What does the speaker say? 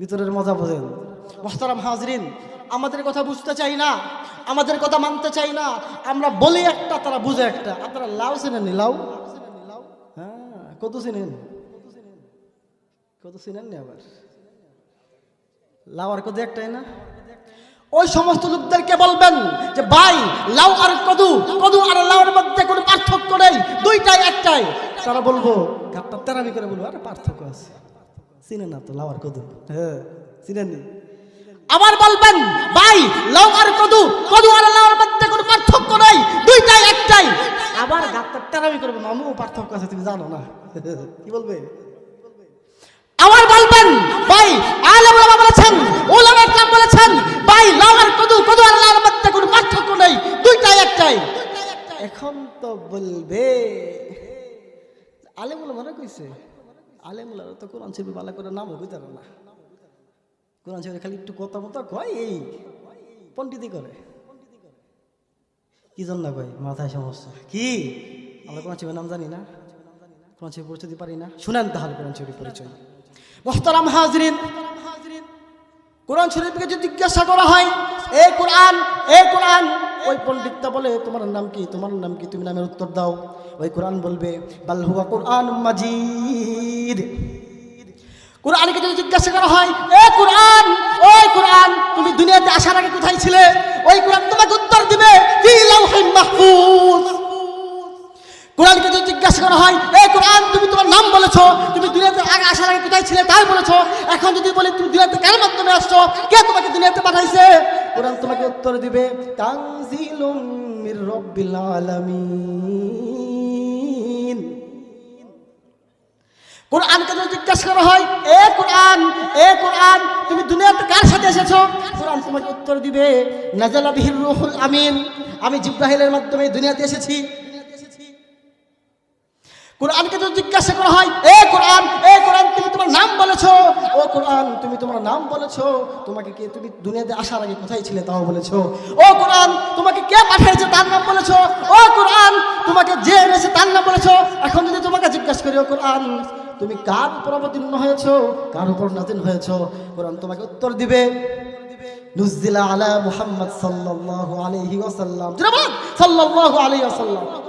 ভিতরের মজা বোঝেন। মোহতারাম হাজরিন, আমাদের কথা বুঝতে চাই না, আমাদের কথা মানতে চাই না, আমরা বলি একটা, তারা বুঝে একটা। আপনারা লাউ চিনেননি লাউ? হ্যাঁ কত চিনেন? কত চিনেন নি আবার? লাউ আর কত একটাই না? ওই সমস্ত লোকদেরকে বলবেন যে, ভাই, লাউ আর কদু কদু আর লাউর মধ্যে কোনো পার্থক্য নেই, দুইটাই একটাই। তারা বলব গাপটা তেরামি করে বলব, আরে পার্থক্য আছে। চিনে না তো লাউ আর কদু। হ্যাঁ চিনেননি? আবার বলবেন ভাই লাউ আর কদু কদু আর লাউর মধ্যে কোনো পার্থক্য নেই দুইটাই একটাই। আবার গাপটা তেরামি করবে মামু পার্থক্য আছে তুমি জানো না। কি বলবে? আবার বলবেন ভাই আলেম ওলামা বলেছেন ওলামা ইকরাম বলেছেন ভাই লাউ আর কদু কদু আর লাউর মধ্যে কোনো পার্থক্য নেই দুইটাই একটাই। এখন তো বলবে। আলেম ওলামা না কইছে? আলেম তো কোরআন শরীফ ভালো করে নামও পারে না। কোরআন শরীফ খালি একটু কথা মতো কয়, এই পণ্ডিতি করে। কি জন্য কয়? মাথায় সমস্যা। কি? আমরা কোরআন শরীফের নাম জানি না। কোরআন শরীফ পরিচয় পারি না। শুনেন তাহলে কোরআন শরীফ পরিচয়। মোহতারাম হাজরিন, কোরআন শরীফকে যদি জিজ্ঞাসা করা হয়, এ কোরআন এ কোরআন ওই পণ্ডিতটা বলে, তোমার নাম কি? তোমার নাম কি? তুমি নামের উত্তর দাও। ওই কোরআন বলবে, বাল হুয়া কোরআন মাজিদ। কোরআনকে যদি জিজ্ঞাসা করা হয়, এ কোরআন, ওই কোরআন, তুমি দুনিয়াতে আসার আগে কোথায় ছিলে? ওই কোরআন তোমাকে উত্তর দিবে মাহফুজ। কোরআনকে যদি জিজ্ঞাসা করা হয়, এ কোরআন, তুমি তোমার নাম বলেছ, তুমি দুনিয়াতে আগে আসার আগে কোথায় ছিলে তাই বলেছ? এখন যদি বলি, তুমি দুনিয়াতে কার মাধ্যমে আসছো? কে তোমাকে দুনিয়াতে পাঠাইছে? কোরআন তোমাকে উত্তর দিবে, তানজিলুম মির রাব্বিল আলামিন। কোরআনকে যদি জিজ্ঞাসা করা হয়, এ কোরআন এ কোরআন, তুমি দুনিয়াতে কার সাথে এসেছ? কোরআন তোমাকে উত্তর দিবে, নাজালা বিহির রুহুল আমিন, আমি জিব্রাহিলের মাধ্যমে দুনিয়াতে এসেছি। কোরআনকে যদি জিজ্ঞাসা করা হয়, এ কোরআন এ কোরআন, তুমি তোমার নাম বলেছ? ও কোরআন, তুমি তোমার নাম বলেছ। তোমাকে কে, তুমি দুনিয়াতে আসার আগে কোথায় ছিলে তাও বলেছ? ও কোরআন, তোমাকে কে পাঠিয়েছে তার নাম বলেছ? ও কোরআন, তোমাকে যে এনেছে তার নাম বলেছ? এখন যদি তোমাকে জিজ্ঞাসা করি, ও কোরআন তুমি কার উপর অবতীর্ণ হয়েছ? কার উপর নাজিল হয়েছ? কোরআন তোমাকে উত্তর দিবে। নুজিলা আলা মুহাম্মদ সাল্লাল্লাহু আলাইহি ওয়াসাল্লাম। সাল্লাল্লাহু আলাইহি ওয়াসাল্লাম।